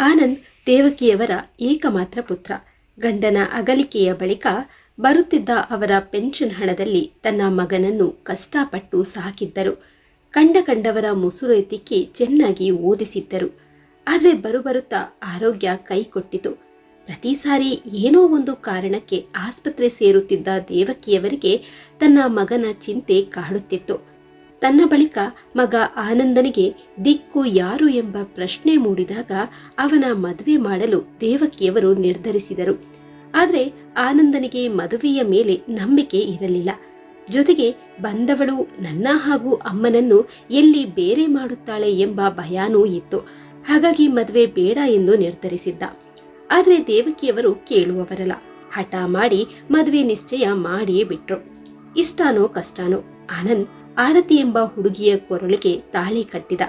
ಆನಂದ್ ದೇವಕಿಯವರ ಏಕಮಾತ್ರ ಪುತ್ರ. ಗಂಡನ ಅಗಲಿಕೆಯ ಬಳಿಕ ಬರುತ್ತಿದ್ದ ಅವರ ಪೆನ್ಷನ್ ಹಣದಲ್ಲಿ ತನ್ನ ಮಗನನ್ನು ಕಷ್ಟಪಟ್ಟು ಸಾಕಿದ್ದರು. ಕಂಡ ಕಂಡವರ ಮುಸುರು ತಿಕ್ಕಿ ಚೆನ್ನಾಗಿ ಓದಿಸಿದ್ದರು. ಆದರೆ ಬರುಬರುತ್ತಾ ಆರೋಗ್ಯ ಕೈಕೊಟ್ಟಿತು. ಪ್ರತಿ ಸಾರಿ ಏನೋ ಒಂದು ಕಾರಣಕ್ಕೆ ಆಸ್ಪತ್ರೆ ಸೇರುತ್ತಿದ್ದ ದೇವಕಿಯವರಿಗೆ ತನ್ನ ಮಗನ ಚಿಂತೆ ಕಾಡುತ್ತಿತ್ತು. ತನ್ನ ಬಳಿಕ ಮಗ ಆನಂದನಿಗೆ ದಿಕ್ಕು ಯಾರು ಎಂಬ ಪ್ರಶ್ನೆ ಮೂಡಿದಾಗ ಅವನ ಮದುವೆ ಮಾಡಲು ದೇವಕಿಯವರು ನಿರ್ಧರಿಸಿದರು. ಆದರೆ ಆನಂದನಿಗೆ ಮದುವೆಯ ಮೇಲೆ ನಂಬಿಕೆ ಇರಲಿಲ್ಲ. ಜೊತೆಗೆ ಬಂದವಳು ನನ್ನ ಹಾಗೂ ಅಮ್ಮನನ್ನು ಎಲ್ಲಿ ಬೇರೆ ಮಾಡುತ್ತಾಳೆ ಎಂಬ ಭಯಾನೂ ಇತ್ತು. ಹಾಗಾಗಿ ಮದುವೆ ಬೇಡ ಎಂದು ನಿರ್ಧರಿಸಿದ್ದ. ಆದರೆ ದೇವಕಿಯವರು ಕೇಳುವವರಲ್ಲ. ಹಠ ಮಾಡಿ ಮದುವೆ ನಿಶ್ಚಯ ಮಾಡಿಯೇ ಬಿಟ್ರು. ಇಷ್ಟಾನೋ ಕಷ್ಟಾನೋ ಆನಂದ್ ಆರತಿ ಎಂಬ ಹುಡುಗಿಯ ಕೊರಳಿಗೆ ತಾಳಿ ಕಟ್ಟಿದ.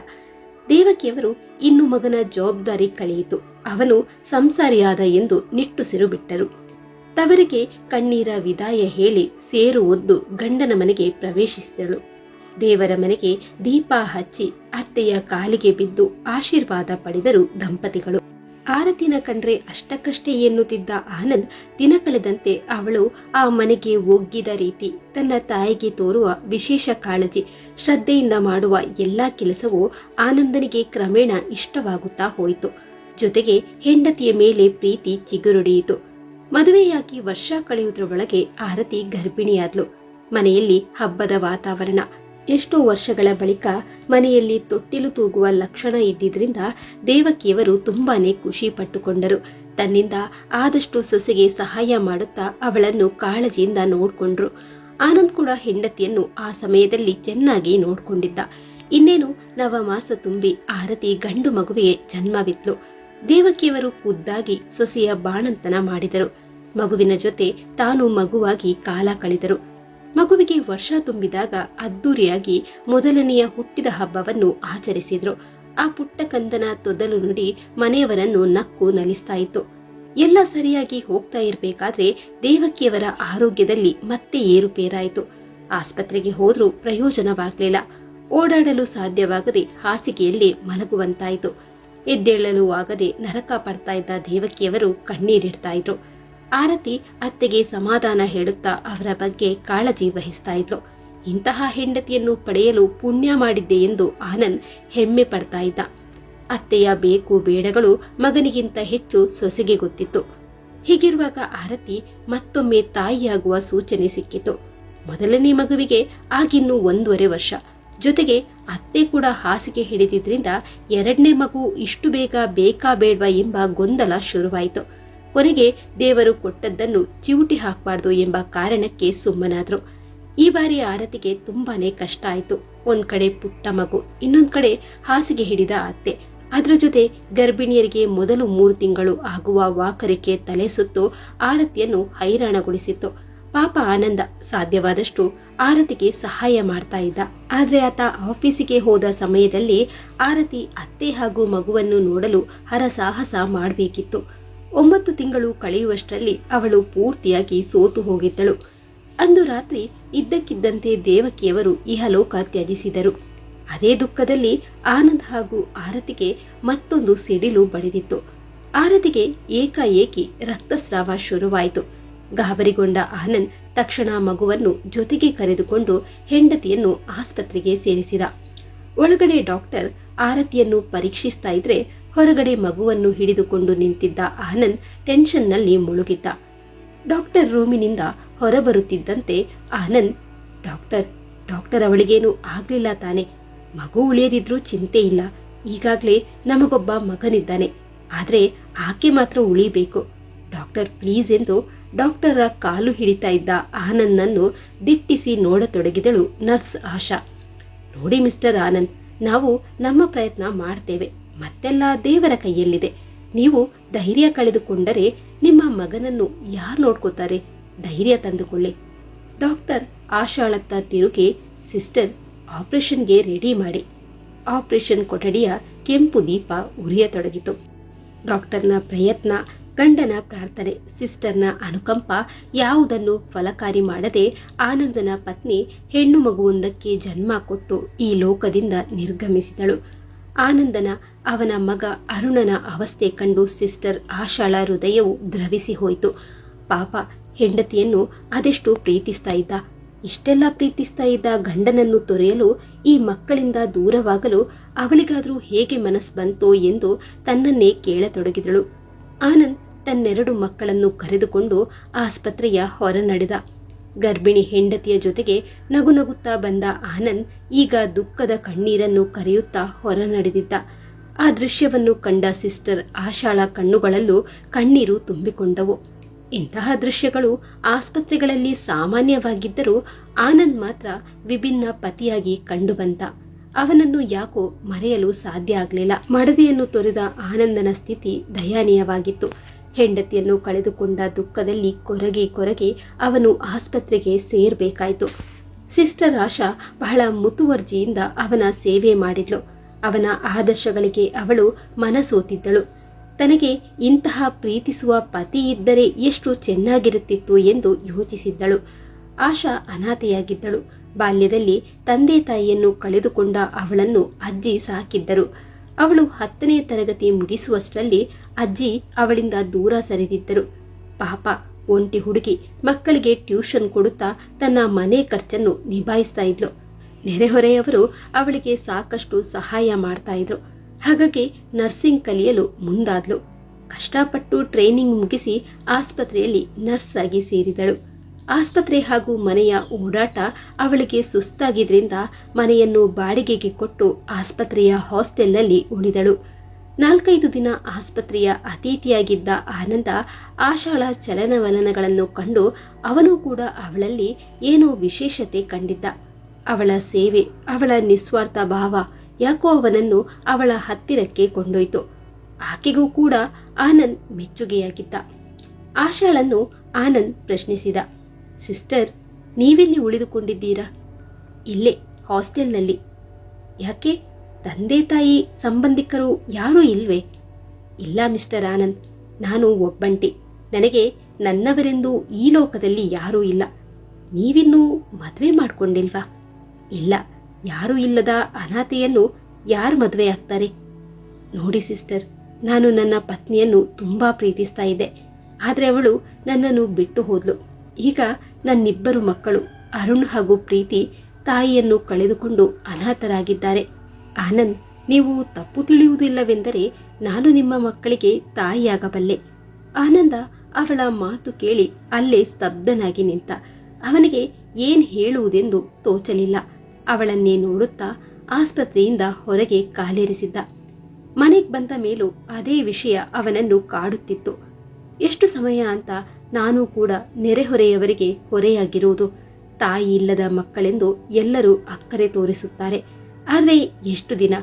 ದೇವಕಿಯವರು ಇನ್ನು ಮಗನ ಜವಾಬ್ದಾರಿ ಕಳೆಯಿತು. ಅವನು ಸಂಸಾರಿಯಾದ ಎಂದು ನಿಟ್ಟುಸಿರು ಬಿಟ್ಟರು. ತವರಿಗೆ ಕಣ್ಣೀರ ವಿದಾಯ ಹೇಳಿ ಸೇರು ಒದ್ದು ಗಂಡನ ಮನೆಗೆ ಪ್ರವೇಶಿಸಿದಳು. ದೇವರ ಮನೆಗೆ ದೀಪ ಹಚ್ಚಿ ಅತ್ತೆಯ ಕಾಲಿಗೆ ಬಿದ್ದು ಆಶೀರ್ವಾದ ಪಡೆದರು ದಂಪತಿಗಳು. ಆರತಿನ ಕಂಡ್ರೆ ಅಷ್ಟಕ್ಕಷ್ಟೇ ಎನ್ನುತ್ತಿದ್ದ ಆನಂದ್ ದಿನ ಕಳೆದಂತೆ ಅವಳು ಆ ಮನೆಗೆ ಒಗ್ಗಿದ ರೀತಿ ತನ್ನ ತಾಯಿಗೆ ತೋರುವ ವಿಶೇಷ ಕಾಳಜಿ ಶ್ರದ್ಧೆಯಿಂದ ಮಾಡುವ ಎಲ್ಲಾ ಕೆಲಸವೂ ಆನಂದನಿಗೆ ಕ್ರಮೇಣ ಇಷ್ಟವಾಗುತ್ತಾ ಹೋಯಿತು. ಜೊತೆಗೆ ಹೆಂಡತಿಯ ಮೇಲೆ ಪ್ರೀತಿ ಚಿಗುರುಡಿಯಿತು. ಮದುವೆಯಾಗಿ ವರ್ಷ ಕಳೆಯುವುದರೊಳಗೆ ಆರತಿ ಗರ್ಭಿಣಿಯಾದ್ಲು. ಮನೆಯಲ್ಲಿ ಹಬ್ಬದ ವಾತಾವರಣ ಎಷ್ಟೋ ವರ್ಷಗಳ ಬಳಿಕ ಮನೆಯಲ್ಲಿ ತೊಟ್ಟಿಲು ತೂಗುವ ಲಕ್ಷಣ ಇದ್ದಿದ್ರಿಂದ ದೇವಕಿಯವರು ತುಂಬಾನೇ ಖುಷಿ ಪಟ್ಟುಕೊಂಡರು. ತನ್ನಿಂದ ಆದಷ್ಟು ಸೊಸೆಗೆ ಸಹಾಯ ಮಾಡುತ್ತಾ ಅವಳನ್ನು ಕಾಳಜಿಯಿಂದ ನೋಡಿಕೊಂಡ್ರು. ಆನಂದ್ ಕೂಡ ಹೆಂಡತಿಯನ್ನು ಆ ಸಮಯದಲ್ಲಿ ಚೆನ್ನಾಗಿ ನೋಡಿಕೊಂಡಿದ್ದ. ಇನ್ನೇನು ನವಮಾಸ ತುಂಬಿ ಆರತಿ ಗಂಡು ಮಗುವಿಗೆ ಜನ್ಮವಿತ್ಲು ದೇವಕಿಯವರು ಖುದ್ದಾಗಿ ಸೊಸೆಯ ಬಾಣಂತನ ಮಾಡಿದರು. ಮಗುವಿನ ಜೊತೆ ತಾನು ಮಗುವಾಗಿ ಕಾಲ ಕಳೆದರು. ಮಗುವಿಗೆ ವರ್ಷ ತುಂಬಿದಾಗ ಅದ್ದೂರಿಯಾಗಿ ಮೊದಲನೆಯ ಹುಟ್ಟಿದ ಹಬ್ಬವನ್ನು ಆಚರಿಸಿದ್ರು. ಆ ಪುಟ್ಟ ಕಂದನ ತೊದಲು ನುಡಿ ಮನೆಯವರನ್ನು ನಕ್ಕು ನಲಿಸ್ತಾ ಇತ್ತು. ಎಲ್ಲ ಸರಿಯಾಗಿ ಹೋಗ್ತಾ ಇರಬೇಕಾದ್ರೆ ದೇವಕಿಯವರ ಆರೋಗ್ಯದಲ್ಲಿ ಮತ್ತೆ ಏರುಪೇರಾಯಿತು. ಆಸ್ಪತ್ರೆಗೆ ಹೋದ್ರೂ ಪ್ರಯೋಜನವಾಗಲಿಲ್ಲ. ಓಡಾಡಲು ಸಾಧ್ಯವಾಗದೆ ಹಾಸಿಗೆಯಲ್ಲಿ ಮಲಗುವಂತಾಯಿತು. ಎದ್ದೇಳಲು ಆಗದೆ ನರಕ ಪಡ್ತಾ ಇದ್ದ ದೇವಕಿಯವರು ಕಣ್ಣೀರಿಡ್ತಾ ಇದ್ರು. ಆರತಿ ಅತ್ತೆಗೆ ಸಮಾಧಾನ ಹೇಳುತ್ತಾ ಅವರ ಬಗ್ಗೆ ಕಾಳಜಿ ವಹಿಸ್ತಾ ಇದ್ಲು. ಇಂತಹ ಹೆಂಡತಿಯನ್ನು ಪಡೆಯಲು ಪುಣ್ಯ ಮಾಡಿದ್ದೆ ಎಂದು ಆನಂದ್ ಹೆಮ್ಮೆ ಪಡ್ತಾ ಇದ್ದ. ಅತ್ತೆಯ ಬೇಕು ಬೇಡಗಳು ಮಗನಿಗಿಂತ ಹೆಚ್ಚು ಸೊಸೆಗೆ ಗೊತ್ತಿತ್ತು. ಹೀಗಿರುವಾಗ ಆರತಿ ಮತ್ತೊಮ್ಮೆ ತಾಯಿಯಾಗುವ ಸೂಚನೆ ಸಿಕ್ಕಿತು. ಮೊದಲನೇ ಮಗುವಿಗೆ ಆಗಿನ್ನೂ ಒಂದೂವರೆ ವರ್ಷ. ಜೊತೆಗೆ ಅತ್ತೆ ಕೂಡ ಹಾಸಿಗೆ ಹಿಡಿದಿದ್ರಿಂದ ಎರಡನೇ ಮಗು ಇಷ್ಟು ಬೇಗ ಬೇಕಾ ಬೇಡ್ವಾ ಎಂಬ ಗೊಂದಲ ಶುರುವಾಯಿತು. ಕೊನೆಗೆ ದೇವರು ಕೊಟ್ಟದ್ದನ್ನು ಚಿವುಟಿ ಹಾಕಬಾರ್ದು ಎಂಬ ಕಾರಣಕ್ಕೆ ಸುಮ್ಮನಾದ್ರು. ಈ ಬಾರಿ ಆರತಿಗೆ ತುಂಬಾನೇ ಕಷ್ಟ ಆಯ್ತು. ಒಂದ್ ಕಡೆ ಪುಟ್ಟ ಮಗು, ಇನ್ನೊಂದ್ ಕಡೆ ಹಾಸಿಗೆ ಹಿಡಿದ ಅತ್ತೆ. ಅದ್ರ ಜೊತೆ ಗರ್ಭಿಣಿಯರಿಗೆ ಮೊದಲು ಮೂರು ತಿಂಗಳು ಆಗುವ ವಾಕರಿಕೆ ತಲೆ ಸುತ್ತು ಆರತಿಯನ್ನು ಹೈರಾಣಗೊಳಿಸಿತ್ತು. ಪಾಪ ಆನಂದ ಸಾಧ್ಯವಾದಷ್ಟು ಆರತಿಗೆ ಸಹಾಯ ಮಾಡ್ತಾ ಇದ್ದ. ಆದ್ರೆ ಆತ ಆಫೀಸಿಗೆ ಹೋದ ಸಮಯದಲ್ಲಿ ಆರತಿ ಅತ್ತೆ ಹಾಗೂ ಮಗುವನ್ನು ನೋಡಲು ಹರಸಾಹಸ ಮಾಡಬೇಕಿತ್ತು. ಒಂಬತ್ತು ತಿಂಗಳು ಕಳೆಯುವಷ್ಟರಲ್ಲಿ ಅವಳು ಪೂರ್ತಿಯಾಗಿ ಸೋತು ಹೋಗಿದ್ದಳು. ಅಂದು ರಾತ್ರಿ ಇದ್ದಕ್ಕಿದ್ದಂತೆ ದೇವಕಿಯವರು ಇಹಲೋಕ ತ್ಯಜಿಸಿದರು. ಅದೇ ದುಃಖದಲ್ಲಿ ಆನಂದ್ ಹಾಗೂ ಆರತಿಗೆ ಮತ್ತೊಂದು ಸಿಡಿಲು ಬಡಿದಿತ್ತು. ಆರತಿಗೆ ಏಕಾಏಕಿ ರಕ್ತಸ್ರಾವ ಶುರುವಾಯಿತು. ಗಾಬರಿಗೊಂಡ ಆನಂದ್ ತಕ್ಷಣ ಮಗುವನ್ನು ಜೊತೆಗೆ ಕರೆದುಕೊಂಡು ಹೆಂಡತಿಯನ್ನು ಆಸ್ಪತ್ರೆಗೆ ಸೇರಿಸಿದ. ಒಳಗಡೆ ಡಾಕ್ಟರ್ ಆರತಿಯನ್ನು ಪರೀಕ್ಷಿಸ್ತಾ ಇದ್ರೆ ಹೊರಗಡೆ ಮಗುವನ್ನು ಹಿಡಿದುಕೊಂಡು ನಿಂತಿದ್ದ ಆನಂದ್ ಟೆನ್ಷನ್ನಲ್ಲಿ ಮುಳುಗಿದ್ದ. ಡಾಕ್ಟರ್ ರೂಮಿನಿಂದ ಹೊರಬರುತ್ತಿದ್ದಂತೆ ಆನಂದ್ ಡಾಕ್ಟರ್ ಡಾಕ್ಟರ್ ಅವಳಿಗೇನು ಆಗಲಿಲ್ಲ ತಾನೆ. ಮಗು ಉಳಿಯದಿದ್ರೂ ಚಿಂತೆ ಇಲ್ಲ. ಈಗಾಗ್ಲೇ ನಮಗೊಬ್ಬ ಮಗನಿದ್ದಾನೆ. ಆದರೆ ಆಕೆ ಮಾತ್ರ ಉಳಿಬೇಕು. ಡಾಕ್ಟರ್ ಪ್ಲೀಸ್ ಎಂದು ಡಾಕ್ಟರ ಕಾಲು ಹಿಡಿತಾ ಇದ್ದ ಆನಂದ್ನನ್ನು ದಿಟ್ಟಿಸಿ ನೋಡತೊಡಗಿದಳು ನರ್ಸ್ ಆಶಾ. ನೋಡಿ ಮಿಸ್ಟರ್ ಆನಂದ್ ನಾವು ನಮ್ಮ ಪ್ರಯತ್ನ ಮಾಡ್ತೇವೆ. ಮತ್ತೆಲ್ಲ ದೇವರ ಕೈಯಲ್ಲಿದೆ. ನೀವು ಧೈರ್ಯ ಕಳೆದುಕೊಂಡರೆ ನಿಮ್ಮ ಮಗನನ್ನು ಯಾರು ನೋಡ್ಕೋತಾರೆ? ಧೈರ್ಯ ತಂದುಕೊಳ್ಳಿ. ಡಾಕ್ಟರ್ ಆಶಾಳತ್ತ ತಿರುಗಿ ಸಿಸ್ಟರ್ ಆಪರೇಷನ್ಗೆ ರೆಡಿ ಮಾಡಿ. ಆಪರೇಷನ್ ಕೊಠಡಿಯ ಕೆಂಪು ದೀಪ ಉರಿಯತೊಡಗಿತು. ಡಾಕ್ಟರ್ನ ಪ್ರಯತ್ನ, ಗಂಡನ ಪ್ರಾರ್ಥನೆ, ಸಿಸ್ಟರ್ನ ಅನುಕಂಪ ಯಾವುದನ್ನು ಫಲಕಾರಿ ಮಾಡದೆ ಆನಂದನ ಪತ್ನಿ ಹೆಣ್ಣು ಮಗುವೊಂದಕ್ಕೆ ಜನ್ಮ ಕೊಟ್ಟು ಈ ಲೋಕದಿಂದ ನಿರ್ಗಮಿಸಿದಳು. ಆನಂದನ ಅವನ ಮಗ ಅರುಣನ ಅವಸ್ಥೆ ಕಂಡು ಸಿಸ್ಟರ್ ಆಶಾಳ ಹೃದಯವು ದ್ರವಿಸಿ ಹೋಯಿತು. ಪಾಪ ಹೆಂಡತಿಯನ್ನು ಅದೆಷ್ಟು ಪ್ರೀತಿಸ್ತಾ ಇದ್ದ. ಇಷ್ಟೆಲ್ಲ ಪ್ರೀತಿಸ್ತಾ ಇದ್ದ ಗಂಡನನ್ನು ತೊರೆಯಲು ಈ ಮಕ್ಕಳಿಂದ ದೂರವಾಗಲು ಅವಳಿಗಾದರೂ ಹೇಗೆ ಮನಸ್ಸು ಬಂತು ಎಂದು ತನ್ನನ್ನೇ ಕೇಳತೊಡಗಿದಳು. ಆನಂದ್ ತನ್ನೆರಡು ಮಕ್ಕಳನ್ನು ಕರೆದುಕೊಂಡು ಆಸ್ಪತ್ರೆಯ ಹೊರ ನಡೆದ ಗರ್ಭಿಣಿ ಹೆಂಡತಿಯ ಜೊತೆಗೆ ನಗು ನಗುತ್ತಾ ಬಂದ ಆನಂದ್ ಈಗ ದುಃಖದ ಕಣ್ಣೀರನ್ನು ಕರೆಯುತ್ತಾ ಹೊರ ನಡೆದಿದ್ದ ಆ ದೃಶ್ಯವನ್ನು ಕಂಡ ಸಿಸ್ಟರ್ ಆಶಾಳ ಕಣ್ಣುಗಳಲ್ಲೂ ಕಣ್ಣೀರು ತುಂಬಿಕೊಂಡವು. ಇಂತಹ ದೃಶ್ಯಗಳು ಆಸ್ಪತ್ರೆಗಳಲ್ಲಿ ಸಾಮಾನ್ಯವಾಗಿದ್ದರೂ ಆನಂದ್ ಮಾತ್ರ ವಿಭಿನ್ನ ಪತಿಯಾಗಿ ಕಂಡುಬಂತ ಅವನನ್ನು ಯಾಕೋ ಮರೆಯಲು ಸಾಧ್ಯ ಆಗಲಿಲ್ಲ. ಮಡದಿಯನ್ನು ತೊರೆದ ಆನಂದನ ಸ್ಥಿತಿ ದಯನೀಯವಾಗಿತ್ತು. ಹೆಂಡತಿಯನ್ನು ಕಳೆದುಕೊಂಡ ದುಃಖದಲ್ಲಿ ಕೊರಗಿ ಕೊರಗಿ ಅವನು ಆಸ್ಪತ್ರೆಗೆ ಸೇರಬೇಕಾಯಿತು. ಸಿಸ್ಟರ್ ಆಶಾ ಬಹಳ ಮುತುವರ್ಜಿಯಿಂದ ಅವನ ಸೇವೆ ಮಾಡಿದ್ಲು. ಅವನ ಆದರ್ಶಗಳಿಗೆ ಅವಳು ಮನಸೋತಿದ್ದಳು. ತನಗೆ ಇಂತಹ ಪ್ರೀತಿಸುವ ಪತಿ ಇದ್ದರೆ ಎಷ್ಟು ಚೆನ್ನಾಗಿರುತ್ತಿತ್ತು ಎಂದು ಯೋಚಿಸಿದ್ದಳು. ಆಶಾ ಅನಾಥೆಯಾಗಿದ್ದಳು. ಬಾಲ್ಯದಲ್ಲಿ ತಂದೆ ತಾಯಿಯನ್ನು ಕಳೆದುಕೊಂಡ ಅವಳನ್ನು ಅಜ್ಜಿ ಸಾಕಿದ್ದರು. ಅವಳು ಹತ್ತನೇ ತರಗತಿ ಮುಗಿಸುವಷ್ಟರಲ್ಲಿ ಅಜ್ಜಿ ಅವಳಿಂದ ದೂರ ಸರಿದಿದ್ದರು. ಪಾಪ, ಒಂಟಿ ಹುಡುಗಿ ಮಕ್ಕಳಿಗೆ ಟ್ಯೂಷನ್ ಕೊಡುತ್ತಾ ತನ್ನ ಮನೆ ಖರ್ಚನ್ನು ನಿಭಾಯಿಸ್ತಾ ಇದ್ಲು. ನೆರೆಹೊರೆಯವರು ಅವಳಿಗೆ ಸಾಕಷ್ಟು ಸಹಾಯ ಮಾಡ್ತಾ ಇದ್ರು. ಹಾಗಾಗಿ ನರ್ಸಿಂಗ್ ಕಲಿಯಲು ಮುಂದಾದ್ಲು. ಕಷ್ಟಪಟ್ಟು ಟ್ರೈನಿಂಗ್ ಮುಗಿಸಿ ಆಸ್ಪತ್ರೆಯಲ್ಲಿ ನರ್ಸ್ ಆಗಿ ಸೇರಿದಳು. ಆಸ್ಪತ್ರೆ ಹಾಗೂ ಮನೆಯ ಓಡಾಟ ಅವಳಿಗೆ ಸುಸ್ತಾಗಿದ್ರಿಂದ ಮನೆಯನ್ನು ಬಾಡಿಗೆಗೆ ಕೊಟ್ಟು ಆಸ್ಪತ್ರೆಯ ಹಾಸ್ಟೆಲ್ನಲ್ಲಿ ಉಳಿದಳು. ನಾಲ್ಕೈದು ದಿನ ಆಸ್ಪತ್ರೆಯ ಅತಿಥಿಯಾಗಿದ್ದ ಆನಂದ ಆಶಾಳ ಚಲನವಲನಗಳನ್ನು ಕಂಡು ಅವನು ಕೂಡ ಅವಳಲ್ಲಿ ಏನೋ ವಿಶೇಷತೆ ಕಂಡಿದ್ದ. ಅವಳ ಸೇವೆ, ಅವಳ ನಿಸ್ವಾರ್ಥ ಭಾವ ಯಾಕೋ ಅವನನ್ನು ಅವಳ ಹತ್ತಿರಕ್ಕೆ ಕೊಂಡೊಯ್ತು. ಆಕೆಗೂ ಕೂಡ ಆನಂದ್ ಮೆಚ್ಚುಗೆಯಾಗಿದ್ದ. ಆಶಾಳನ್ನು ಆನಂದ್ ಪ್ರಶ್ನಿಸಿದ. ಸಿಸ್ಟರ್, ನೀವೆಲ್ಲಿ ಉಳಿದುಕೊಂಡಿದ್ದೀರಾ? ಇಲ್ಲೇ, ಹಾಸ್ಟೆಲ್ನಲ್ಲಿ. ಯಾಕೆ? ತಂದೆ ತಾಯಿ ಸಂಬಂಧಿಕರು ಯಾರೂ ಇಲ್ವೇ? ಇಲ್ಲ ಮಿಸ್ಟರ್ ಆನಂದ್, ನಾನು ಒಬ್ಬಂಟಿ. ನನಗೆ ನನ್ನವರೆಂದು ಈ ಲೋಕದಲ್ಲಿ ಯಾರೂ ಇಲ್ಲ. ನೀವಿನ್ನೂ ಮದುವೆ ಮಾಡ್ಕೊಂಡಿಲ್ವಾ? ಇಲ್ಲ, ಯಾರೂ ಇಲ್ಲದ ಅನಾಥೆಯನ್ನು ಯಾರು ಮದುವೆ ಆಗ್ತಾರೆ ನೋಡಿ ಸಿಸ್ಟರ್, ನಾನು ನನ್ನ ಪತ್ನಿಯನ್ನು ತುಂಬಾ ಪ್ರೀತಿಸ್ತಾ ಇದ್ದೆ. ಆದರೆ ಅವಳು ನನ್ನನ್ನು ಬಿಟ್ಟು ಹೋದ್ಲು. ಈಗ ನನ್ನಿಬ್ಬರು ಮಕ್ಕಳು, ಅರುಣ್ ಹಾಗೂ ಪ್ರೀತಿ, ತಾಯಿಯನ್ನು ಕಳೆದುಕೊಂಡು ಅನಾಥರಾಗಿದ್ದಾರೆ. ಆನಂದ್, ನೀವು ತಪ್ಪು ತಿಳಿಯುವುದಿಲ್ಲವೆಂದರೆ ನಾನು ನಿಮ್ಮ ಮಕ್ಕಳಿಗೆ ತಾಯಿಯಾಗಬಲ್ಲೆ. ಆನಂದ ಅವಳ ಮಾತು ಕೇಳಿ ಅಲ್ಲೇ ಸ್ತಬ್ಧನಾಗಿ ನಿಂತ, ಅವನಿಗೆ ಏನು ಹೇಳುವುದೆಂದು ತೋಚಲಿಲ್ಲ. ಅವಳನ್ನೇ ನೋಡುತ್ತಾ ಆಸ್ಪತ್ರೆಯಿಂದ ಹೊರಗೆ ಕಾಲೇರಿಸಿದ್ದ. ಮನೆಗೆ ಬಂದ ಮೇಲೂ ಅದೇ ವಿಷಯ ಅವನನ್ನು ಕಾಡುತ್ತಿತ್ತು. ಎಷ್ಟು ಸಮಯ ಅಂತ ನಾನು ಕೂಡ ನೆರೆಹೊರೆಯವರಿಗೆ ಹೊರೆಯಾಗಿರುವುದು ತಾಯಿ ಇಲ್ಲದ ಮಕ್ಕಳೆಂದು ಎಲ್ಲರೂ ಅಕ್ಕರೆ ತೋರಿಸುತ್ತಾರೆ. ಆದರೆ ಎಷ್ಟು ದಿನ?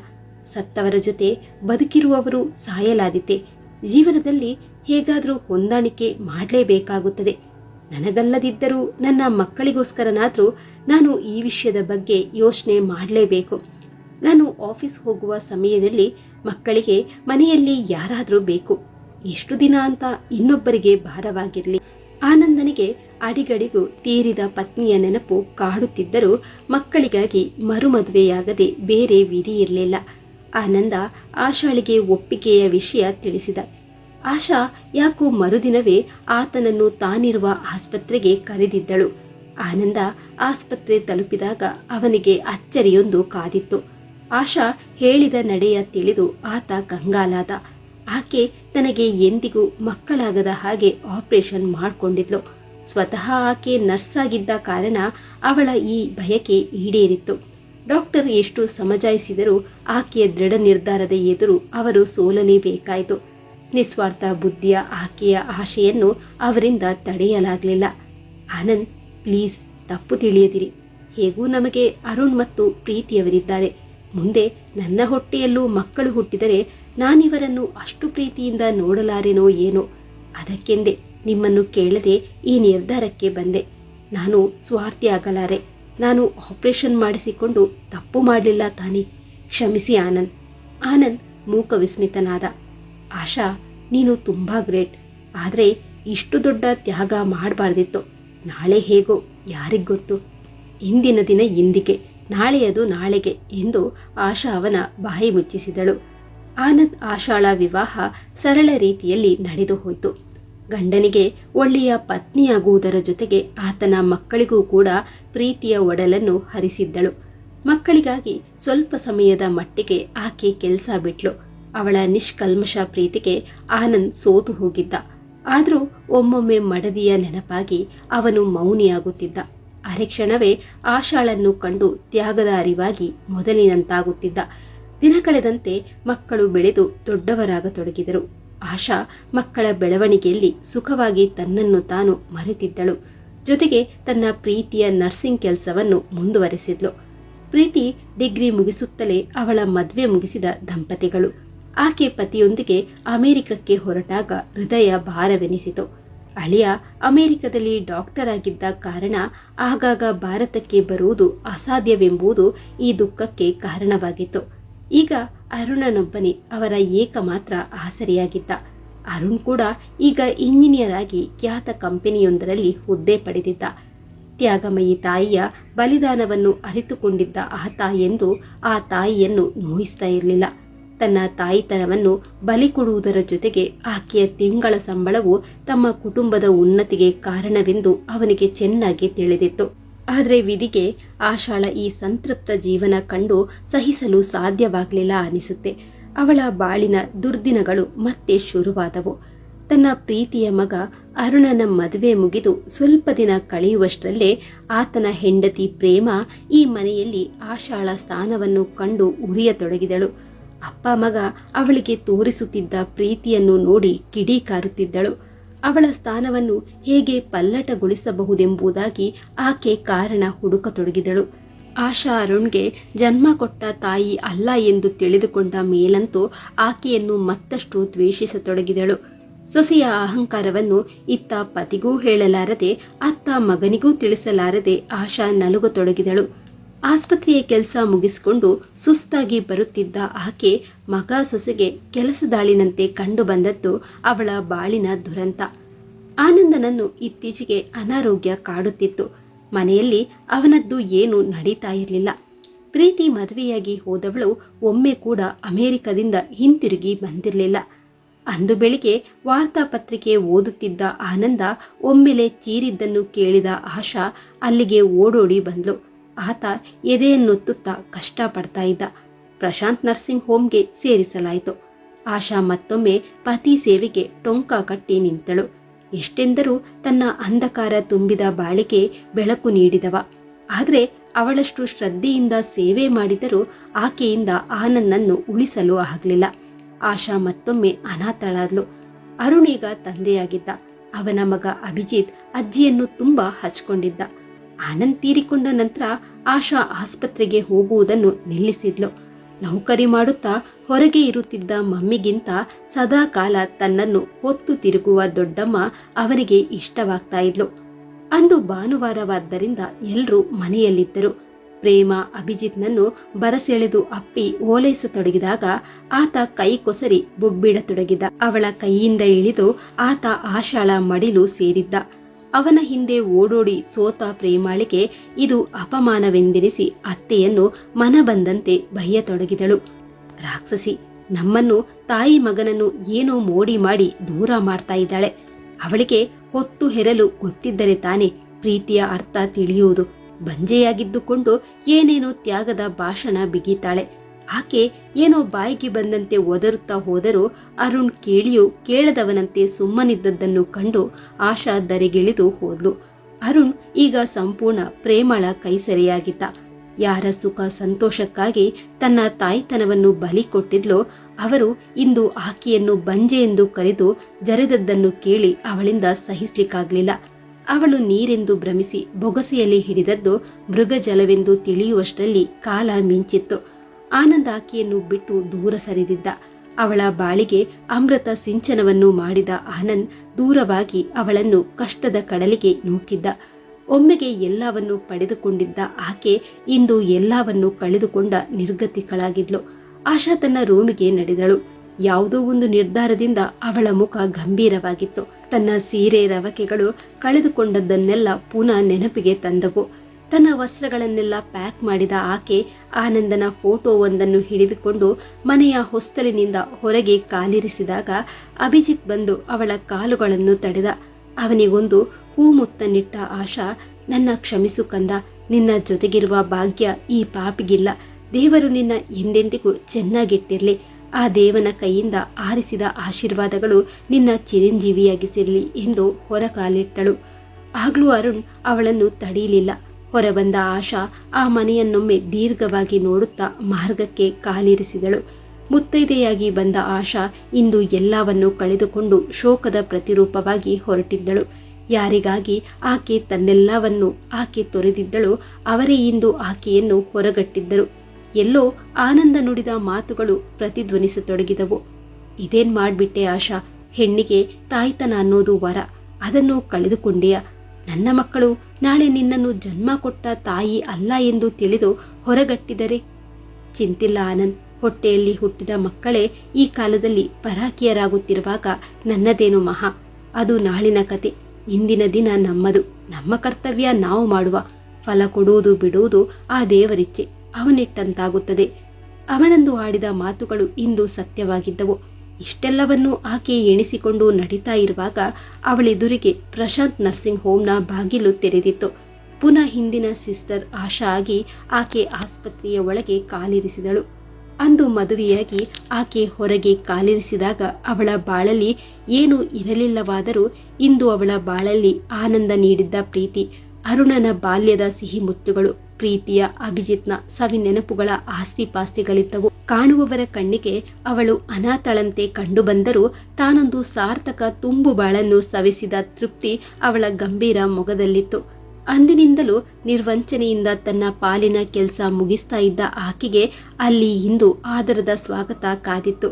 ಸತ್ತವರ ಜೊತೆ ಬದುಕಿರುವವರು ಸಾಯಲಾದಿತೆ ಜೀವನದಲ್ಲಿ ಹೇಗಾದರೂ ಹೊಂದಾಣಿಕೆ ಮಾಡಲೇಬೇಕಾಗುತ್ತದೆ. ನನಗಲ್ಲದಿದ್ದರೂ ನನ್ನ ಮಕ್ಕಳಿಗೋಸ್ಕರನಾದರೂ ನಾನು ಈ ವಿಷಯದ ಬಗ್ಗೆ ಯೋಚನೆ ಮಾಡಲೇಬೇಕು. ನಾನು ಆಫೀಸ್ ಹೋಗುವ ಸಮಯದಲ್ಲಿ ಮಕ್ಕಳಿಗೆ ಮನೆಯಲ್ಲಿ ಯಾರಾದರೂ ಬೇಕು. ಎಷ್ಟು ದಿನ ಅಂತ ಇನ್ನೊಬ್ಬರಿಗೆ ಭಾರವಾಗಿರಲಿ. ಆನಂದನಿಗೆ ಅಡಿಗಡಿಗೂ ತೀರಿದ ಪತ್ನಿಯ ನೆನಪು ಕಾಡುತ್ತಿದ್ದರೂ ಮಕ್ಕಳಿಗಾಗಿ ಮರುಮದುವೆಯಾಗದೆ ಬೇರೆ ವಿಧಿ ಇರಲಿಲ್ಲ. ಆನಂದ ಆಶಾಳಿಗೆ ಒಪ್ಪಿಗೆಯ ವಿಷಯ ತಿಳಿಸಿದ. ಆಶಾ ಯಾಕೋ ಮರುದಿನವೇ ಆತನನ್ನು ತಾನಿರುವ ಆಸ್ಪತ್ರೆಗೆ ಕರೆದಿದ್ದಳು. ಆನಂದ ಆಸ್ಪತ್ರೆ ತಲುಪಿದಾಗ ಅವನಿಗೆ ಅಚ್ಚರಿಯೊಂದು ಕಾದಿತ್ತು. ಆಶಾ ಹೇಳಿದ ನಡೆಯ ತಿಳಿದು ಆತ ಕಂಗಾಲಾದ. ಆಕೆ ತನಗೆ ಎಂದಿಗೂ ಮಕ್ಕಳಾಗದ ಹಾಗೆ ಆಪರೇಷನ್ ಮಾಡಿಕೊಂಡಿದ್ಲು. ಸ್ವತಃ ಆಕೆ ನರ್ಸ್ ಆಗಿದ್ದ ಕಾರಣ ಅವಳ ಈ ಭಯಕ್ಕೆ ಈಡೇರಿತ್ತು. ಡಾಕ್ಟರ್ ಎಷ್ಟು ಸಮಜಾಯಿಸಿದರೂ ಆಕೆಯ ದೃಢ ನಿರ್ಧಾರದ ಎದುರು ಅವರು ಸೋಲಲೇಬೇಕಾಯಿತು. ನಿಸ್ವಾರ್ಥ ಬುದ್ಧಿಯ ಆಕೆಯ ಆಶೆಯನ್ನು ಅವರಿಂದ ತಡೆಯಲಾಗಲಿಲ್ಲ. ಆನಂದ್, ಪ್ಲೀಸ್ ತಪ್ಪು ತಿಳಿಯದಿರಿ. ಹೇಗೂ ನಮಗೆ ಅರುಣ್ ಮತ್ತು ಪ್ರೀತಿಯವರಿದ್ದಾರೆ. ಮುಂದೆ ನನ್ನ ಹೊಟ್ಟೆಯಲ್ಲೂ ಮಕ್ಕಳು ಹುಟ್ಟಿದರೆ ನಾನಿವರನ್ನು ಅಷ್ಟು ಪ್ರೀತಿಯಿಂದ ನೋಡಲಾರೆನೋ ಏನೋ. ಅದಕ್ಕೆಂದೇ ನಿಮ್ಮನ್ನು ಕೇಳದೆ ಈ ನಿರ್ಧಾರಕ್ಕೆ ಬಂದೆ. ನಾನು ಸ್ವಾರ್ಥಿ ಆಗಲಾರೆ. ನಾನು ಆಪರೇಷನ್ ಮಾಡಿಸಿಕೊಂಡು ತಪ್ಪು ಮಾಡಲಿಲ್ಲ ತಾನೇ. ಕ್ಷಮಿಸಿ ಆನಂದ್. ಆನಂದ್ ಮೂಕ ವಿಸ್ಮಿತನಾದ. ಆಶಾ, ನೀನು ತುಂಬ ಗ್ರೇಟ್. ಆದರೆ ಇಷ್ಟು ದೊಡ್ಡ ತ್ಯಾಗ ಮಾಡಬಾರ್ದಿತ್ತು. ನಾಳೆ ಹೇಗೋ, ಯಾರಿಗ್ ಗೊತ್ತು? ಇಂದಿನ ದಿನ ಇಂದಿಗೆ ನಾಳೆಯದು ನಾಳೆಗೆ ಎಂದು ಆಶಾ ಅವನ ಬಾಯಿ ಮುಚ್ಚಿಸಿದಳು. ಆನಂದ್ ಆಶಾಳ ವಿವಾಹ ಸರಳ ರೀತಿಯಲ್ಲಿ ನಡೆದು ಹೋಯಿತು. ಗಂಡನಿಗೆ ಒಳ್ಳೆಯ ಪತ್ನಿಯಾಗುವುದರ ಜೊತೆಗೆ ಆತನ ಮಕ್ಕಳಿಗೂ ಕೂಡ ಪ್ರೀತಿಯ ಒಡಲನ್ನು ಹರಿಸಿದ್ದಳು. ಮಕ್ಕಳಿಗಾಗಿ ಸ್ವಲ್ಪ ಸಮಯದ ಮಟ್ಟಿಗೆ ಆಕೆ ಕೆಲಸ ಬಿಟ್ಲು. ಅವಳ ನಿಷ್ಕಲ್ಮಶ ಪ್ರೀತಿಗೆ ಆನಂದ್ ಸೋತು ಹೋಗಿದ್ದ. ಆದರೂ ಒಮ್ಮೊಮ್ಮೆ ಮಡದಿಯ ನೆನಪಾಗಿ ಅವನು ಮೌನಿಯಾಗುತ್ತಿದ್ದ. ಅರೆಕ್ಷಣವೇ ಆಶಾಳನ್ನು ಕಂಡು ತ್ಯಾಗದ ಅರಿವಾಗಿ ಮೊದಲಿನಂತಾಗುತ್ತಿದ್ದ. ದಿನ ಕಳೆದಂತೆ ಮಕ್ಕಳು ಬೆಳೆದು ದೊಡ್ಡವರಾಗತೊಡಗಿದರು. ಆಶಾ ಮಕ್ಕಳ ಬೆಳವಣಿಗೆಯಲ್ಲಿ ಸುಖವಾಗಿ ತನ್ನನ್ನು ತಾನು ಮರೆತಿದ್ದಳು. ಜೊತೆಗೆ ತನ್ನ ಪ್ರೀತಿಯ ನರ್ಸಿಂಗ್ ಕೆಲಸವನ್ನು ಮುಂದುವರೆಸಿದ್ಲು. ಪ್ರೀತಿ ಡಿಗ್ರಿ ಮುಗಿಸುತ್ತಲೇ ಅವಳ ಮದುವೆ ಮುಗಿಸಿದ ದಂಪತಿಗಳು. ಆಕೆ ಪತಿಯೊಂದಿಗೆ ಅಮೆರಿಕಕ್ಕೆ ಹೊರಟಾಗ ಹೃದಯ ಭಾರವೆನಿಸಿತು. ಅಳಿಯ ಅಮೆರಿಕದಲ್ಲಿ ಡಾಕ್ಟರ್ ಆಗಿದ್ದ ಕಾರಣ ಆಗಾಗ ಭಾರತಕ್ಕೆ ಬರುವುದು ಅಸಾಧ್ಯವೆಂಬುದು ಈ ದುಃಖಕ್ಕೆ ಕಾರಣವಾಗಿತ್ತು. ಈಗ ಅರುಣನೊಬ್ಬನೇ ಅವರ ಏಕಮಾತ್ರ ಆಸರೆಯಾಗಿದ್ದ. ಅರುಣ್ ಕೂಡ ಈಗ ಇಂಜಿನಿಯರ್ ಆಗಿ ಖ್ಯಾತ ಕಂಪನಿಯೊಂದರಲ್ಲಿ ಹುದ್ದೆ ಪಡೆದಿದ್ದ. ತ್ಯಾಗಮಯಿ ತಾಯಿಯ ಬಲಿದಾನವನ್ನು ಅರಿತುಕೊಂಡಿದ್ದ ಆತ ಎಂದು ಆ ತಾಯಿಯನ್ನು ನೋಯಿಸ್ತಾ ಇರಲಿಲ್ಲ. ತನ್ನ ತಾಯಿತನವನ್ನು ಬಲಿ ಕೊಡುವುದರ ಜೊತೆಗೆ ಆಕೆಯ ತಿಂಗಳ ಸಂಬಳವು ತಮ್ಮ ಕುಟುಂಬದ ಉನ್ನತಿಗೆ ಕಾರಣವೆಂದು ಅವನಿಗೆ ಚೆನ್ನಾಗಿ ತಿಳಿದಿತ್ತು. ಆದರೆ ವಿಧಿಗೆ ಆಶಾಳ ಈ ಸಂತೃಪ್ತ ಜೀವನ ಕಂಡು ಸಹಿಸಲು ಸಾಧ್ಯವಾಗಲಿಲ್ಲ ಅನಿಸುತ್ತೆ. ಅವಳ ಬಾಳಿನ ದುರ್ದಿನಗಳು ಮತ್ತೆ ಶುರುವಾದವು. ತನ್ನ ಪ್ರೀತಿಯ ಮಗ ಅರುಣನ ಮದುವೆ ಮುಗಿದು ಸ್ವಲ್ಪ ದಿನ ಕಳೆಯುವಷ್ಟರಲ್ಲೇ ಆತನ ಹೆಂಡತಿ ಪ್ರೇಮ ಈ ಮನೆಯಲ್ಲಿ ಆಶಾಳ ಸ್ಥಾನವನ್ನು ಕಂಡು ಉರಿಯತೊಡಗಿದಳು. ಅಪ್ಪ ಮಗ ಅವಳಿಗೆ ತೋರಿಸುತ್ತಿದ್ದ ಪ್ರೀತಿಯನ್ನು ನೋಡಿ ಕಿಡಿಕಾರುತ್ತಿದ್ದಳು ಅವಳ ಸ್ಥಾನವನ್ನು ಹೇಗೆ ಪಲ್ಲಟಗೊಳಿಸಬಹುದೆಂಬುದಾಗಿ ಆಕೆ ಕಾರಣ ಹುಡುಕತೊಡಗಿದಳು. ಆಶಾ ಅರುಣ್ಗೆ ಜನ್ಮ ಕೊಟ್ಟ ತಾಯಿ ಅಲ್ಲ ಎಂದು ತಿಳಿದುಕೊಂಡ ಮೇಲಂತೂ ಆಕೆಯನ್ನು ಮತ್ತಷ್ಟು ದ್ವೇಷಿಸತೊಡಗಿದಳು. ಸೊಸೆಯ ಅಹಂಕಾರವನ್ನು ಇತ್ತ ಪತಿಗೂ ಹೇಳಲಾರದೆ, ಅತ್ತ ಮಗನಿಗೂ ತಿಳಿಸಲಾರದೆ ಆಶಾ ನಲುಗತೊಡಗಿದಳು. ಆಸ್ಪತ್ರೆಯ ಕೆಲಸ ಮುಗಿಸಿಕೊಂಡು ಸುಸ್ತಾಗಿ ಬರುತ್ತಿದ್ದ ಆಕೆ ಮಗ ಸೊಸೆಗೆ ಕೆಲಸದಾಳಿನಂತೆ ಕಂಡು ಬಂದದ್ದು ಅವಳ ಬಾಳಿನ ದುರಂತ. ಆನಂದನನ್ನು ಇತ್ತೀಚೆಗೆ ಅನಾರೋಗ್ಯ ಕಾಡುತ್ತಿತ್ತು. ಮನೆಯಲ್ಲಿ ಅವನದ್ದು ಏನೂ ನಡೀತಾ ಇರಲಿಲ್ಲ. ಪ್ರೀತಿ ಮದುವೆಯಾಗಿ ಹೋದವಳು ಒಮ್ಮೆ ಕೂಡ ಅಮೆರಿಕದಿಂದ ಹಿಂತಿರುಗಿ ಬಂದಿರಲಿಲ್ಲ. ಅಂದು ಬೆಳಿಗ್ಗೆ ವಾರ್ತಾಪತ್ರಿಕೆ ಓದುತ್ತಿದ್ದ ಆನಂದ ಒಮ್ಮೆಲೆ ಚೀರಿದ್ದನ್ನು ಕೇಳಿದ ಆಶಾ ಅಲ್ಲಿಗೆ ಓಡೋಡಿ ಬಂದ್ಲು. ಆತ ಎದೆಯನ್ನೊತ್ತುತ್ತಾ ಕಷ್ಟಪಡ್ತಾ ಇದ್ದ. ಪ್ರಶಾಂತ್ ನರ್ಸಿಂಗ್ ಹೋಮ್ಗೆ ಸೇರಿಸಲಾಯಿತು. ಆಶಾ ಮತ್ತೊಮ್ಮೆ ಪತಿ ಸೇವೆಗೆ ಟೊಂಕ ಕಟ್ಟಿ ನಿಂತಳು. ಎಷ್ಟೆಂದರೂ ತನ್ನ ಅಂಧಕಾರ ತುಂಬಿದ ಬಾಳಿಗೆ ಬೆಳಕು ನೀಡಿದವ. ಆದರೆ ಅವಳಷ್ಟು ಶ್ರದ್ಧೆಯಿಂದ ಸೇವೆ ಮಾಡಿದರೂ ಆಕೆಯಿಂದ ಆನಂದನ್ನು ಉಳಿಸಲು ಆಗಲಿಲ್ಲ. ಆಶಾ ಮತ್ತೊಮ್ಮೆ ಅನಾಥಳಾದ್ಲು. ಅರುಣೀಗ ತಂದೆಯಾಗಿದ್ದ. ಅವನ ಮಗ ಅಭಿಜಿತ್ ಅಜ್ಜಿಯನ್ನು ತುಂಬ ಹಚ್ಕೊಂಡಿದ್ದ. ಆನಂದ್ ತೀರಿಕೊಂಡ ನಂತರ ಆಶಾ ಆಸ್ಪತ್ರೆಗೆ ಹೋಗುವುದನ್ನು ನಿಲ್ಲಿಸಿದ್ಲು. ನೌಕರಿ ಮಾಡುತ್ತಾ ಹೊರಗೆ ಇರುತ್ತಿದ್ದ ಮಮ್ಮಿಗಿಂತ ಸದಾ ಕಾಲ ತನ್ನನ್ನು ಹೊತ್ತು ತಿರುಗುವ ದೊಡ್ಡಮ್ಮ ಅವನಿಗೆ ಇಷ್ಟವಾಗ್ತಾ ಇದ್ಲು. ಅಂದು ಭಾನುವಾರವಾದ್ದರಿಂದ ಎಲ್ಲರೂ ಮನೆಯಲ್ಲಿದ್ದರು. ಪ್ರೇಮ ಅಭಿಜಿತ್ನನ್ನು ಬರಸೆಳೆದು ಅಪ್ಪಿ ಓಲೈಸತೊಡಗಿದಾಗ ಆತ ಕೈ ಕೊಸರಿ ಬೊಬ್ಬಿಡತೊಡಗಿದ ಅವಳ ಕೈಯಿಂದ ಇಳಿದು ಆತ ಆಶಾಳ ಮಡಿಲು ಸೇರಿದ್ದ. ಅವನ ಹಿಂದೆ ಓಡೋಡಿ ಸೋತ ಪ್ರೇಮಾಳಿಗೆ ಇದು ಅಪಮಾನವೆಂದೆನಿಸಿ ಅತ್ತೆಯನ್ನು ಮನ ಬಂದಂತೆ ಬಯ್ಯತೊಡಗಿದಳು ರಾಕ್ಷಸಿ, ನಮ್ಮನ್ನು, ತಾಯಿ ಮಗನನ್ನು ಏನೋ ಮೋಡಿ ಮಾಡಿ ದೂರ ಮಾಡ್ತಾ ಇದ್ದಾಳೆ. ಅವಳಿಗೆ ಹೊತ್ತು ಹೆರಲು ಗೊತ್ತಿದ್ದರೆ ತಾನೇ ಪ್ರೀತಿಯ ಅರ್ಥ ತಿಳಿಯುವುದು. ಬಂಜೆಯಾಗಿದ್ದುಕೊಂಡು ಏನೇನೋ ತ್ಯಾಗದ ಭಾಷಣ ಬಿಗಿತಾಳೆ. ಆಕೆ ಏನೋ ಬಾಯಿಗೆ ಬಂದಂತೆ ಒದರುತ್ತಾ ಹೋದರೂ ಅರುಣ್ ಕೇಳಿಯೂ ಕೇಳದವನಂತೆ ಸುಮ್ಮನಿದ್ದದ್ದನ್ನು ಕಂಡು ಆಶಾ ದರೆಗಿಳಿದು ಹೋದ್ಲು. ಅರುಣ್ ಈಗ ಸಂಪೂರ್ಣ ಪ್ರೇಮಳ ಕೈಸೆರೆಯಾಗಿದ್ದ. ಯಾರ ಸುಖ ಸಂತೋಷಕ್ಕಾಗಿ ತನ್ನ ತಾಯ್ತನವನ್ನು ಬಲಿ ಕೊಟ್ಟಿದ್ಲೋ, ಅವರು ಇಂದು ಆಕೆಯನ್ನು ಬಂಜೆ ಎಂದು ಕರೆದು ಜರೆದದ್ದನ್ನು ಕೇಳಿ ಅವಳಿಂದ ಸಹಿಸಲಿಕ್ಕಾಗಲಿಲ್ಲ. ಅವಳು ನೀರೆಂದು ಭ್ರಮಿಸಿ ಬೊಗಸೆಯಲ್ಲಿ ಹಿಡಿದದ್ದು ಮೃಗಜಲವೆಂದು ತಿಳಿಯುವಷ್ಟರಲ್ಲಿ ಕಾಲ ಮಿಂಚಿತ್ತು. ಆನಂದ ಆಕೆಯನ್ನು ಬಿಟ್ಟು ದೂರ ಸರಿದಿದ್ದ. ಅವಳ ಬಾಳಿಗೆ ಅಮೃತ ಸಿಂಚನವನ್ನು ಮಾಡಿದ ಆನಂದ್ ದೂರವಾಗಿ ಅವಳನ್ನು ಕಷ್ಟದ ಕಡಲಿಗೆ ನೂಕಿದ್ದ. ಒಮ್ಮೆಗೆ ಎಲ್ಲವನ್ನು ಪಡೆದುಕೊಂಡಿದ್ದ ಆಕೆ ಇಂದು ಎಲ್ಲವನ್ನು ಕಳೆದುಕೊಂಡ ನಿರ್ಗತಿಕಳಾಗಿದ್ಲು. ಆಶಾ ತನ್ನ ರೂಮಿಗೆ ನಡೆದಳು. ಯಾವುದೋ ಒಂದು ನಿರ್ಧಾರದಿಂದ ಅವಳ ಮುಖ ಗಂಭೀರವಾಗಿತ್ತು. ತನ್ನ ಸೀರೆ ರವಕೆಗಳು ಕಳೆದುಕೊಂಡದ್ದನ್ನೆಲ್ಲ ಪುನಃ ನೆನಪಿಗೆ ತಂದವು. ತನ್ನ ವಸ್ತ್ರಗಳನ್ನೆಲ್ಲ ಪ್ಯಾಕ್ ಮಾಡಿದ ಆಕೆ ಆನಂದನ ಫೋಟೋವೊಂದನ್ನು ಹಿಡಿದುಕೊಂಡು ಮನೆಯ ಹೊಸ್ತಲಿನಿಂದ ಹೊರಗೆ ಕಾಲಿರಿಸಿದಾಗ ಅಭಿಜಿತ್ ಬಂದು ಅವಳ ಕಾಲುಗಳನ್ನು ತಡೆದ. ಅವನಿಗೊಂದು ಹೂಮುತ್ತನ್ನಿಟ್ಟ ಆಶಾ, ನನ್ನ ಕ್ಷಮಿಸು ಕಂದ, ನಿನ್ನ ಜೊತೆಗಿರುವ ಭಾಗ್ಯ ಈ ಪಾಪಿಗಿಲ್ಲ. ದೇವರು ನಿನ್ನ ಎಂದೆಂದಿಗೂ ಚೆನ್ನಾಗಿಟ್ಟಿರಲಿ. ಆ ದೇವನ ಕೈಯಿಂದ ಆರಿಸಿದ ಆಶೀರ್ವಾದಗಳು ನಿನ್ನ ಚಿರಂಜೀವಿಯಾಗಿಸಿರಲಿ ಎಂದು ಹೊರಕಾಲಿಟ್ಟಳು. ಆಗ್ಲೂ ಅರುಣ್ ಅವಳನ್ನು ತಡೆಯಲಿಲ್ಲ. ಹೊರಬಂದ ಆಶಾ ಆ ಮನೆಯನ್ನೊಮ್ಮೆ ದೀರ್ಘವಾಗಿ ನೋಡುತ್ತಾ ಮಾರ್ಗಕ್ಕೆ ಕಾಲಿರಿಸಿದಳು. ಮುತ್ತೈದೆಯಾಗಿ ಬಂದ ಆಶಾ ಇಂದು ಎಲ್ಲವನ್ನೂ ಕಳೆದುಕೊಂಡು ಶೋಕದ ಪ್ರತಿರೂಪವಾಗಿ ಹೊರಟಿದ್ದಳು. ಯಾರಿಗಾಗಿ ಆಕೆ ತನ್ನೆಲ್ಲವನ್ನು ಆಕೆ ತೊರೆದಿದ್ದಳು, ಅವರೇ ಇಂದು ಆಕೆಯನ್ನು ಹೊರಗಟ್ಟಿದ್ದರು. ಎಲ್ಲೋ ಆನಂದ ನುಡಿದ ಮಾತುಗಳು ಪ್ರತಿಧ್ವನಿಸತೊಡಗಿದವು. ಇದೇನ್ ಮಾಡ್ಬಿಟ್ಟೆ ಆಶಾ? ಹೆಣ್ಣಿಗೆ ತಾಯ್ತನ ಅನ್ನೋದು ವರ, ಅದನ್ನು ಕಳೆದುಕೊಂಡೆಯ? ನನ್ನ ಮಕ್ಕಳು ನಾಳೆ ನಿನ್ನನ್ನು ಜನ್ಮ ಕೊಟ್ಟ ತಾಯಿ ಅಲ್ಲ ಎಂದು ತಿಳಿದು ಹೊರಗಟ್ಟಿದರೆ? ಚಿಂತಿಲ್ಲ ಆನಂದ್. ಹೊಟ್ಟೆಯಲ್ಲಿ ಹುಟ್ಟಿದ ಮಕ್ಕಳೇ ಈ ಕಾಲದಲ್ಲಿ ಪರಾಕಿಯರಾಗುತ್ತಿರುವಾಗ ನನ್ನದೇನು ಮಹಾ. ಅದು ನಾಳಿನ ಕತೆ. ಇಂದಿನ ದಿನ ನಮ್ಮದು. ನಮ್ಮ ಕರ್ತವ್ಯ ನಾವು ಮಾಡುವ. ಫಲ ಕೊಡುವುದು ಬಿಡುವುದು ಆ ದೇವರಿಚ್ಛೆ. ಅವನಿಟ್ಟಂತಾಗುತ್ತದೆ. ಅವನಂದು ಆಡಿದ ಮಾತುಗಳು ಇಂದು ಸತ್ಯವಾಗಿದ್ದವು. ಇಷ್ಟೆಲ್ಲವನ್ನೂ ಆಕೆ ಎಣಿಸಿಕೊಂಡು ನಡೀತಾ ಇರುವಾಗ ಅವಳೆದುರಿಗೆ ಪ್ರಶಾಂತ್ ನರ್ಸಿಂಗ್ ಹೋಮ್ನ ಬಾಗಿಲು ತೆರೆದಿತ್ತು. ಪುನಃ ಹಿಂದಿನ ಸಿಸ್ಟರ್ ಆಶಾ ಆಗಿ ಆಕೆ ಆಸ್ಪತ್ರೆಯ ಒಳಗೆ ಕಾಲಿರಿಸಿದಳು. ಅಂದು ಮದುವೆಯಾಗಿ ಆಕೆ ಹೊರಗೆ ಕಾಲಿರಿಸಿದಾಗ ಅವಳ ಬಾಳಲ್ಲಿ ಏನೂ ಇರಲಿಲ್ಲವಾದರೂ ಇಂದು ಅವಳ ಬಾಳಲ್ಲಿ ಆನಂದ ನೀಡಿದ್ದ ಪ್ರೀತಿ, ಅರುಣನ ಬಾಲ್ಯದ ಸಿಹಿ ಮುತ್ತುಗಳು, ಪ್ರೀತಿಯ ಅಭಿಜಿತ್ನ ಸವಿ ನೆನಪುಗಳ ಆಸ್ತಿ ಪಾಸ್ತಿಗಳಿದ್ದವು ಕಾಣುವವರ ಕಣ್ಣಿಗೆ ಅವಳು ಅನಾಥಳಂತೆ ಕಂಡುಬಂದರೂ ತಾನೊಂದು ಸಾರ್ಥಕ ತುಂಬು ಬಾಳನ್ನು ಸವಿಸಿದ ತೃಪ್ತಿ ಅವಳ ಗಂಭೀರ ಮೊಗದಲ್ಲಿತ್ತು. ಅಂದಿನಿಂದಲೂ ನಿರ್ವಂಚನೆಯಿಂದ ತನ್ನ ಪಾಲಿನ ಕೆಲಸ ಮುಗಿಸ್ತಾ ಇದ್ದ ಆಕೆಗೆ ಅಲ್ಲಿ ಇಂದು ಆದರದ ಸ್ವಾಗತ ಕಾದಿತ್ತು.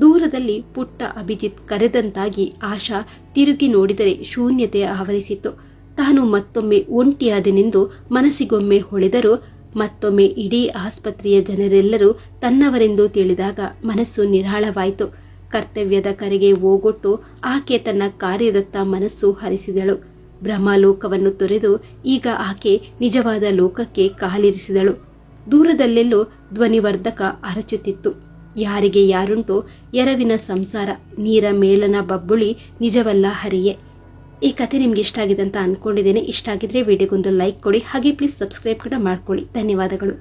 ದೂರದಲ್ಲಿ ಪುಟ್ಟ ಅಭಿಜಿತ್ ಕರೆದಂತಾಗಿ ಆಶಾ ತಿರುಗಿ ನೋಡಿದರೆ ಶೂನ್ಯತೆ ಆವರಿಸಿತ್ತು. ತಾನು ಮತ್ತೊಮ್ಮೆ ಒಂಟಿಯಾದನೆಂದು ಮನಸ್ಸಿಗೊಮ್ಮೆ ಹೊಳೆದರೂ ಮತ್ತೊಮ್ಮೆ ಇಡೀ ಆಸ್ಪತ್ರೆಯ ಜನರೆಲ್ಲರೂ ತನ್ನವರೆಂದು ತಿಳಿದಾಗ ಮನಸ್ಸು ನಿರಾಳವಾಯಿತು. ಕರ್ತವ್ಯದ ಕರೆಗೆ ಓಗೊಟ್ಟು ಆಕೆ ತನ್ನ ಕಾರ್ಯದತ್ತ ಮನಸ್ಸು ಹರಿಸಿದಳು. ಬ್ರಹ್ಮಲೋಕವನ್ನು ತೊರೆದು ಈಗ ಆಕೆ ನಿಜವಾದ ಲೋಕಕ್ಕೆ ಕಾಲಿರಿಸಿದಳು. ದೂರದಲ್ಲೆಲ್ಲೋ ಧ್ವನಿವರ್ಧಕ ಅರಚುತ್ತಿತ್ತು. ಯಾರಿಗೆ ಯಾರುಂಟು, ಎರವಿನ ಸಂಸಾರ, ನೀರ ಮೇಲನ ಬಬ್ಬುಳಿ ನಿಜವಲ್ಲ ಹರಿಯೇ. ಈ ಕತೆ ನಿಮ್ಗೆ ಇಷ್ಟ ಆಗಿದೆ ಅಂತ ಅನ್ಕೊಂಡಿದ್ದೇನೆ, ಇಷ್ಟ ಆಗಿದ್ರೆ ವಿಡಿಯೋಗೊಂದು ಲೈಕ್ ಕೊಡಿ, ಹಾಗೆ ಪ್ಲೀಸ್ ಸಬ್ಸ್ಕ್ರೈಬ್ ಕೂಡ ಮಾಡ್ಕೊಳ್ಳಿ. ಧನ್ಯವಾದಗಳು.